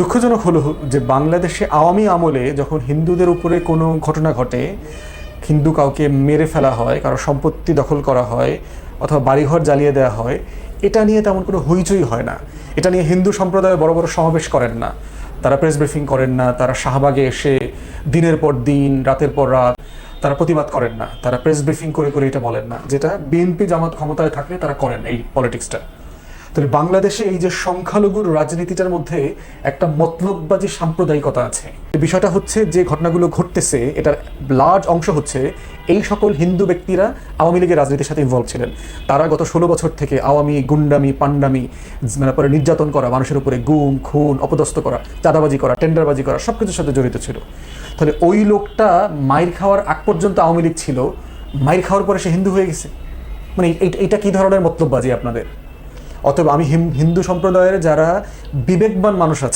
দুঃখজনক হলো যে বাংলাদেশে আওয়ামী আমলে যখন হিন্দুদের উপরে কোনো ঘটনা ঘটে, হিন্দু কাউকে মেরে ফেলা হয়, কারও সম্পত্তি দখল করা হয়, অথবা বাড়িঘর জ্বালিয়ে দেওয়া হয়, এটা নিয়ে তেমন কোনো হইচই হয় না। এটা নিয়ে হিন্দু সম্প্রদায় বড় বড় সমাবেশ করেন না। তারা প্রেস ব্রিফিং করেন না, তারা শাহবাগে এসে দিনের পর দিন, রাতের পর রাত তারা প্রতিবাদ করেন না। তারা প্রেস ব্রিফিং করে করে এটা বলেন না। যেটা বিএনপি জামাত ক্ষমতায় থাকলে তারা করেন এই পলিটিক্সটা। তাহলে বাংলাদেশে এই যে সংখ্যালঘুর রাজনীতিটার মধ্যে একটা মতলববাজি সাম্প্রদায়িকতা আছে। বিষয়টা হচ্ছে যে ঘটনাগুলো ঘটতেছে, এটার লার্জ অংশ হচ্ছে এই সকল হিন্দু ব্যক্তিরা আওয়ামী লীগের রাজনীতির সাথে ইনভলভ ছিলেন। তারা গত ষোলো বছর থেকে আওয়ামী, গুন্ডামি পান্ডামি তারপরে নির্যাতন করা, মানুষের উপরে গুম, খুন, অপদস্থ করা, চাঁদাবাজি করা, টেন্ডারবাজি করা সব কিছুর সাথে জড়িত ছিল। তাহলে ওই লোকটা মাইর খাওয়ার আগ পর্যন্ত আওয়ামী লীগ ছিল মাইর খাওয়ার পরে সে হিন্দু হয়ে গেছে। মানে এটা কি ধরনের মতলববাজি আপনাদের? অতএব আমি হিন্দু সম্প্রদায়ের যারা বিবেকবান মানুষ আছে